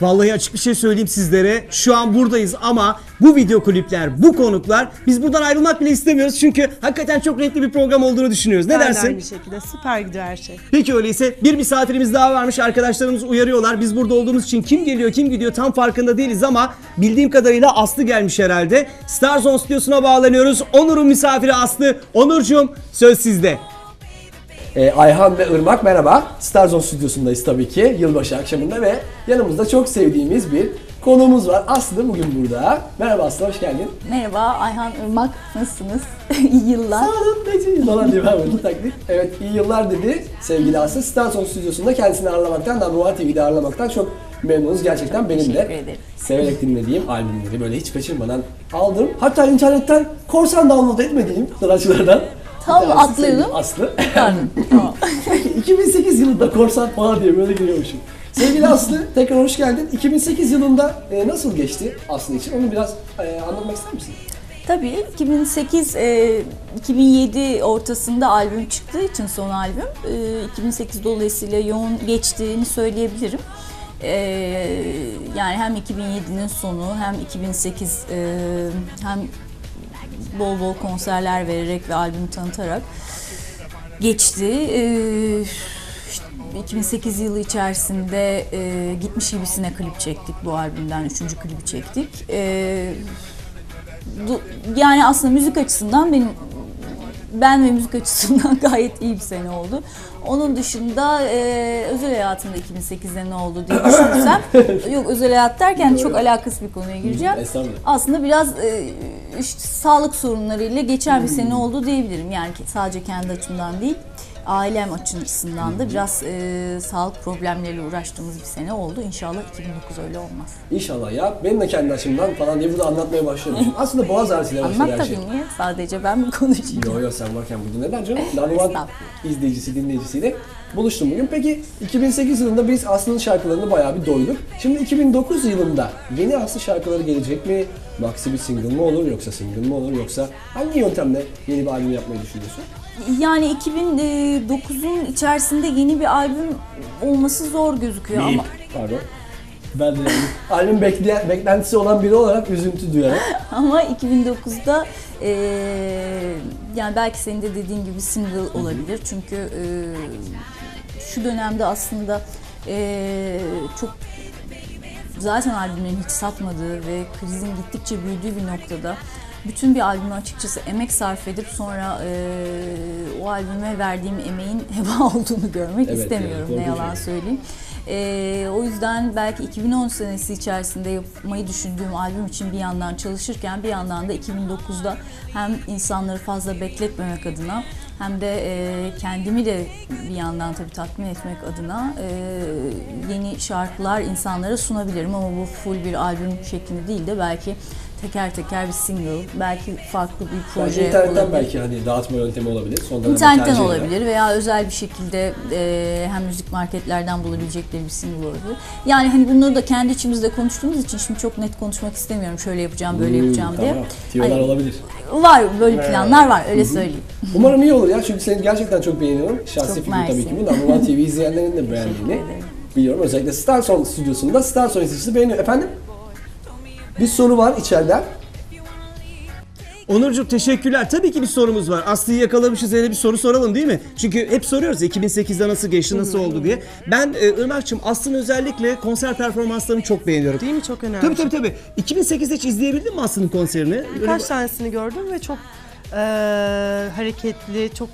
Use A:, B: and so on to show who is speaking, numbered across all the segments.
A: Vallahi açık bir şey söyleyeyim sizlere. Şu an buradayız ama bu video klipler, bu konuklar biz buradan ayrılmak bile istemiyoruz. Çünkü hakikaten çok renkli bir program olduğunu düşünüyoruz. Ne
B: Ben de
A: dersin?
B: Aynı şekilde süper gidiyor her şey.
A: Peki öyleyse bir misafirimiz daha varmış. Arkadaşlarımız uyarıyorlar. Biz burada olduğumuz için kim geliyor kim gidiyor tam farkında değiliz ama bildiğim kadarıyla Aslı gelmiş herhalde. Star Zone stüdyosuna bağlanıyoruz. Onur'un misafiri Aslı. Onurcuğum söz sizde.
C: Ee, Ayhan ve Irmak merhaba. Starzone stüdyosundayız tabii ki yılbaşı akşamında ve yanımızda çok sevdiğimiz bir konuğumuz var. Aslı bugün burada. Merhaba Aslı hoş geldin.
D: Merhaba Ayhan Irmak, nasılsınız? İyi yıllar.
C: Sağ olun Necip falan diye ben bunu taklit. Evet iyi yıllar dedi sevgili Aslı. Starzone stüdyosunda kendisini ağırlamaktan, One TV'de ağırlamaktan çok memnunuz. Gerçekten benim
D: teşekkür
C: de
D: ederim.
C: severek dinlediğim albümleri böyle hiç kaçırmadan aldım. Hatta internetten korsan download etmediğim sanatçılardan. Tanesi
D: atlayalım.
C: Aslı.
D: Pardon. Tamam.
C: 2008 yılında korsan falan diye böyle giriyormuşum. Sevgili Aslı tekrar hoş geldin. 2008 yılında e, nasıl geçti Aslı için? Onu biraz e, anlatmak ister misin?
D: Tabii 2008 e, 2007 ortasında albüm çıktığı için son albüm e, 2008 dolayısıyla yoğun geçtiğini söyleyebilirim. E, yani hem 2007'nin sonu hem 2008 e, hem bol bol konserler vererek ve albüm tanıtarak geçti. Ee, işte 2008 yılı içerisinde e, Gitmiş Gibisine klip çektik bu albümden. Üçüncü klibi çektik. Ee, du- yani aslında müzik açısından benim ben ve müzik açısından gayet iyi bir sene oldu. Onun dışında e, özel hayatımda 2008'de ne oldu diye düşünürsem yok özel hayat derken çok alakasız bir konuya gireceğim.
C: Estağfurullah.
D: Aslında biraz e, işte sağlık sorunlarıyla geçen bir sene oldu diyebilirim. Yani sadece kendi açımdan değil, ailem açısından da biraz e, sağlık problemleriyle uğraştığımız bir sene oldu. İnşallah 2009 öyle olmaz.
C: İnşallah ya. Benim de kendi açımdan falan diye burada anlatmaya başlıyorum. Şimdi Aslında boğaz ağrısıyla başladı
D: Anlat
C: her
D: tabii
C: şey.
D: niye? Sadece ben mi konuşayım?
C: Yo yo sen varken burada neden canım?
D: Estağfurullah.
C: izleyicisi, dinleyicisiyle buluştum bugün. Peki 2008 yılında biz Aslı'nın şarkılarını bayağı bir doyduk. Şimdi 2009 yılında yeni Aslı şarkıları gelecek mi? Maxi bir single mı olur yoksa single mı olur yoksa hangi yöntemle yeni bir albüm yapmayı düşünüyorsun?
D: Yani 2009'un içerisinde yeni bir albüm olması zor gözüküyor ama
C: Pardon. Ben de albüm bekleyen, beklentisi olan biri olarak üzüntü duyarak.
D: Ama 2009'da eee, yani belki senin de dediğin gibi single olabilir. Çünkü eee, şu dönemde aslında eee, çok zaten albümlerin hiç satmadığı ve krizin gittikçe büyüdüğü bir noktada bütün bir albümü açıkçası emek sarf edip sonra eee, o albüme verdiğim emeğin heba olduğunu görmek
C: Evet,
D: istemiyorum
C: yani
D: ne yalan söyleyeyim. Ee, o yüzden belki 2010 senesi içerisinde yapmayı düşündüğüm albüm için bir yandan çalışırken bir yandan da 2009'da hem insanları fazla bekletmemek adına hem de e, kendimi de bir yandan tabii tatmin etmek adına e, yeni şarkılar insanlara sunabilirim ama bu full bir albüm şeklinde değil de belki teker teker bir single, belki farklı bir proje
C: internetten
D: olabilir.
C: belki hani dağıtma yöntemi olabilir. Son
D: İnternetten olabilir veya özel bir şekilde e, hem müzik marketlerden bulabilecekleri bir single olabilir. Yani hani bunları da kendi içimizde konuştuğumuz için şimdi çok net konuşmak istemiyorum. Şöyle yapacağım, böyle
C: Hmm,
D: yapacağım diye.
C: Tamam. Tiyolar
D: Hani
C: olabilir.
D: var böyle planlar var öyle söyleyeyim.
C: Umarım iyi olur ya çünkü seni gerçekten çok beğeniyorum. Şahsi
D: Çok
C: fikrim tabii ki bu. Number TV izleyenlerin de beğendiğini biliyorum. Özellikle Starson stüdyosunda Starson izleyicisi beğeniyor. Efendim? Bir soru var içeriden.
A: Onurcuğum teşekkürler. Tabii ki bir sorumuz var. Aslı'yı yakalamışız öyle bir soru soralım değil mi? Çünkü hep soruyoruz ya, 2008'de nasıl geçti, nasıl oldu diye. Ben e, Irmak'cığım Aslı'nın özellikle konser performanslarını çok beğeniyorum.
B: Değil mi? Çok önemli.
A: Tabii tabii tabii. 2008'de hiç izleyebildin mi Aslı'nın konserini? Öyle
B: Birkaç tanesini gördüm ve çok eee, hareketli, çok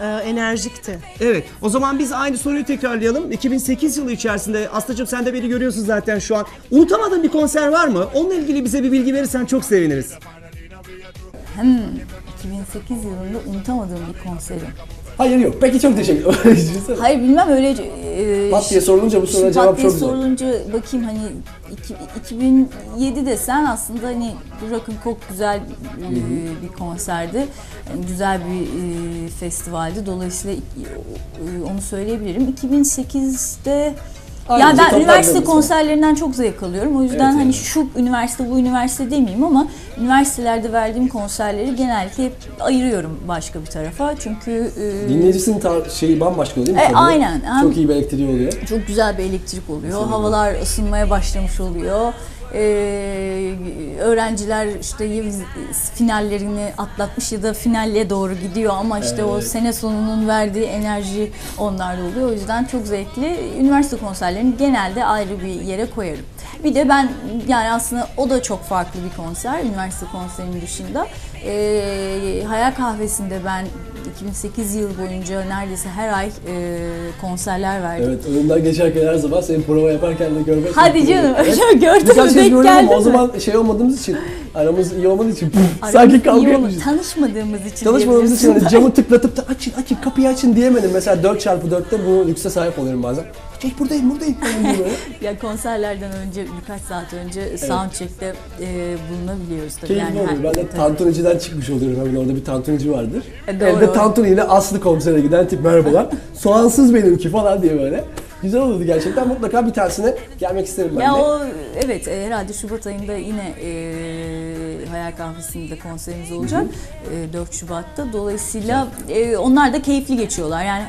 B: eee, enerjikti.
A: Evet. O zaman biz aynı soruyu tekrarlayalım. 2008 yılı içerisinde Aslı'cığım sen de beni görüyorsun zaten şu an. Unutamadığın bir konser var mı? Onunla ilgili bize bir bilgi verirsen çok seviniriz.
D: Hem 2008 yılında unutamadığım bir konserim.
C: Hayır yok. Peki çok teşekkür ederim.
D: Hayır bilmem öyle e,
C: Pat diye sorulunca bu soruya cevap çok zor.
D: sorulunca bakayım hani iki- 2007 desen aslında hani Rock and Coke güzel e, bir konserdi. Yani güzel bir e, festivaldi. Dolayısıyla e, onu söyleyebilirim. 2008'de Yani ben üniversite konserlerinden çok zevk alıyorum. O yüzden
C: Evet,
D: hani
C: yani.
D: şu üniversite bu üniversite demeyeyim ama üniversitelerde verdiğim konserleri genellikle hep ayırıyorum başka bir tarafa. Çünkü e,
C: Dinleyicisinin tar- şeyi bambaşka oluyor değil mi?
D: E,
C: Tabii.
D: aynen. Hem-
C: Çok iyi bir elektriği oluyor.
D: çok güzel bir elektrik oluyor. Havalar ısınmaya başlamış oluyor. Ee, öğrenciler işte finallerini atlatmış ya da finalle doğru gidiyor ama işte o
C: Evet.
D: sene sonunun verdiği enerji onlarda oluyor. O yüzden çok zevkli. Üniversite konserlerini genelde ayrı bir yere koyarım. Bir de ben yani aslında o da çok farklı bir konser üniversite konserinin dışında. Ee, Hayal Kahvesi'nde ben 2008 yıl boyunca neredeyse her ay e, konserler verdim.
C: Evet önünden geçerken her zaman seni prova yaparken de görmek
D: Hadi canım.
C: güzel.
D: Gördün mü? Denk geldi
C: o zaman şey olmadığımız için, aramız iyi olmadığı için
D: Aramız
C: sanki kavga
D: iyi
C: etmişiz.
D: Tanışmadığımız için
C: Çalışmadığımız için hani camı tıklatıp da açın açın kapıyı açın diyemedim. Mesela 4x4'te bu lükse sahip oluyorum bazen. Şey buradayım buradayım.
D: Ya konserlerden önce birkaç saat önce soundcheck'te e, bulunabiliyoruz tabii.
C: Keyifli oluyor.
D: her-
C: Ben de tantuniciden çıkmış oluyorum. Hemen orada bir tantunici vardır.
D: E, doğru.
C: Evde tantuni ile Aslı konsere giden tip merhabalar. Soğansız benimki falan diye böyle. Güzel olurdu gerçekten. Mutlaka bir tanesine gelmek isterim ben
D: Ya
C: de.
D: o evet e, herhalde Şubat ayında yine e, Hayal Kahvesi'nde konserimiz olacak. E, 4 Şubat'ta. Dolayısıyla e, onlar da keyifli geçiyorlar. Yani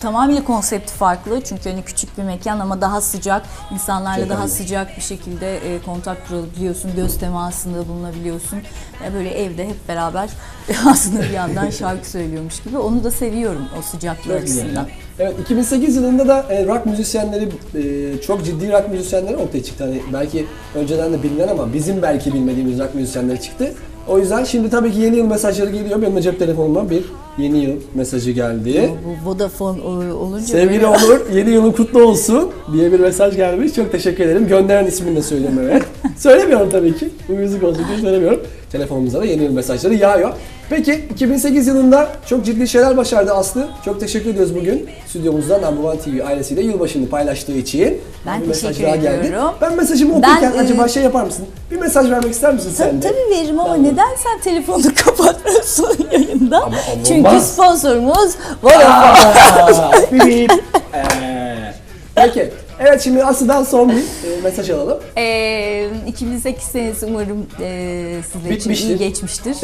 D: tamamıyla konsepti farklı. Çünkü hani küçük bir mekan ama daha sıcak. insanlarla
C: Çok
D: daha
C: anladım.
D: sıcak bir şekilde e, kontak kurabiliyorsun. Göz temasında bulunabiliyorsun. Ya böyle evde hep beraber aslında bir yandan şarkı söylüyormuş gibi. Onu da seviyorum o sıcaklığı açısından.
C: Evet 2008 yılında da e, rock müzisyenleri e, çok ciddi rock müzisyenleri ortaya çıktı. Hani belki önceden de bilinen ama bizim belki bilmediğimiz rock müzisyenleri çıktı. O yüzden şimdi tabii ki yeni yıl mesajları geliyor. Benim de cep telefonumdan bir yeni yıl mesajı geldi.
D: Bu Vodafone o- olunca
C: Sevgili
D: böyle-
C: Onur, yeni yılın kutlu olsun diye bir mesaj gelmiş. Çok teşekkür ederim. Gönderen ismini de söyleyeyim evet. Söylemiyorum tabii ki. Bu müzik olsun diye söylemiyorum. Telefonumuza da yeni yıl mesajları yağıyor. Peki 2008 yılında çok ciddi şeyler başardı Aslı. Çok teşekkür ediyoruz bugün. Stüdyomuzda Number One TV ailesiyle yılbaşını paylaştığı için.
D: Ben
C: Bir
D: teşekkür ediyorum.
C: Ben mesajımı
D: Ben,
C: okurken
D: e,
C: acaba şey yapar mısın? Bir mesaj vermek ister misin sen de?
D: tabii veririm ama
C: Tamam.
D: neden sen telefonu kapatmıyorsun yayında?
C: Ama olmaz.
D: Çünkü sponsorumuz Vodafone.
C: Bip. Ee, Peki. Evet şimdi Aslı'dan son bir e, mesaj alalım.
D: Ee, 2008 senesi umarım e, sizler için
C: Bitmiştir.
D: iyi geçmiştir.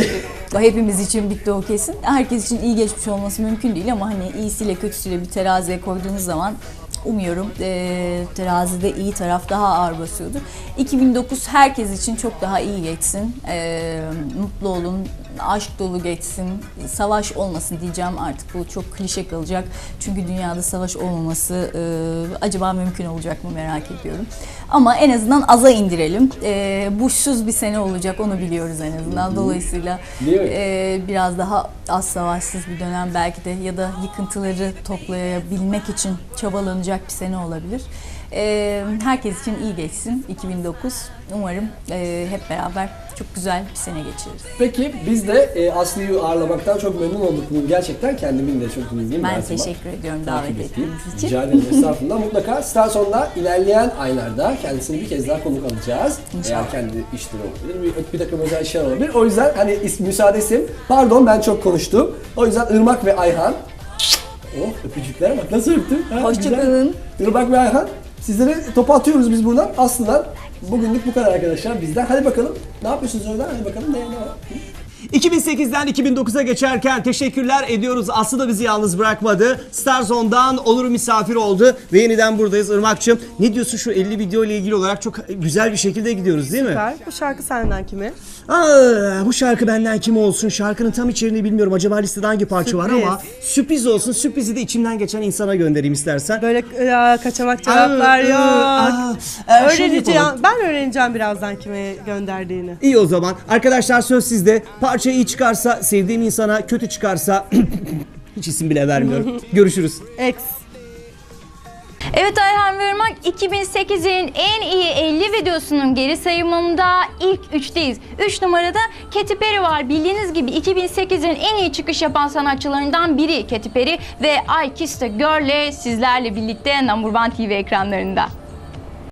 D: Hepimiz için bitti o kesin. Herkes için iyi geçmiş olması mümkün değil ama hani iyisiyle kötüsüyle bir teraziye koyduğunuz zaman umuyorum e, terazide iyi taraf daha ağır basıyordur. 2009 herkes için çok daha iyi geçsin. E, mutlu olun, aşk dolu geçsin, savaş olmasın diyeceğim artık bu çok klişe kalacak. Çünkü dünyada savaş olmaması e, acaba mümkün olacak mı merak ediyorum. Ama en azından aza indirelim. E, buşsuz bir sene olacak onu biliyoruz en azından. Dolayısıyla e, biraz daha az savaşsız bir dönem belki de ya da yıkıntıları toplayabilmek için çabalanacak bir sene olabilir. E, herkes için iyi geçsin 2009. Umarım e, hep beraber çok güzel bir sene geçiririz.
C: Peki biz de e, Aslı'yı ağırlamaktan çok memnun olduk. Bu gerçekten kendimin de çok mutluyum.
D: Ben
C: zaman.
D: teşekkür ediyorum davet ettiğiniz için.
C: Rica ederim estağfurullah. Mutlaka Starson'da ilerleyen aylarda kendisini bir kez daha konuk alacağız.
D: İnşallah.
C: Eğer kendi işleri olabilir, bir, bir takım özel işler olabilir. O yüzden hani is, müsaade istedim. Pardon ben çok konuştum. O yüzden Irmak ve Ayhan Oh öpücükler bak nasıl öptüm.
D: Hoşçakalın.
C: Irmak ve Ayhan sizlere topu atıyoruz biz buradan. Aslı'dan. Bugünlük bu kadar arkadaşlar bizden. Hadi bakalım. Ne yapıyorsunuz orada? Hadi bakalım ne, ne var?
A: 2008'den 2009'a geçerken teşekkürler ediyoruz. Aslı da bizi yalnız bırakmadı. Starzone'dan Onur misafir oldu ve yeniden buradayız. Irmak'cığım ne diyorsun şu 50 video ile ilgili olarak çok güzel bir şekilde gidiyoruz değil mi?
B: Süper. Bu şarkı senden kimi?
A: Aa, bu şarkı benden kim olsun? Şarkının tam içeriğini bilmiyorum. Acaba listede hangi parça var
B: Sürpriz.
A: ama sürpriz olsun. Sürprizi de içimden geçen insana göndereyim istersen.
B: Böyle e, kaçamak cevaplar
A: Aa,
B: yok.
A: aa, aa,
B: öğreneceğim.
A: yapalım.
B: Ben öğreneceğim birazdan kime gönderdiğini.
A: İyi o zaman. Arkadaşlar söz sizde. Parça iyi çıkarsa, sevdiğim insana kötü çıkarsa hiç isim bile vermiyorum. Görüşürüz.
B: X.
E: Evet Ayhan ve Irmak 2008'in en iyi 50 videosunun geri sayımında ilk 3'teyiz. 3 numarada Katy Perry var. Bildiğiniz gibi 2008'in en iyi çıkış yapan sanatçılarından biri Katy Perry ve I Kissed a Girl'le sizlerle birlikte Number One TV ekranlarında.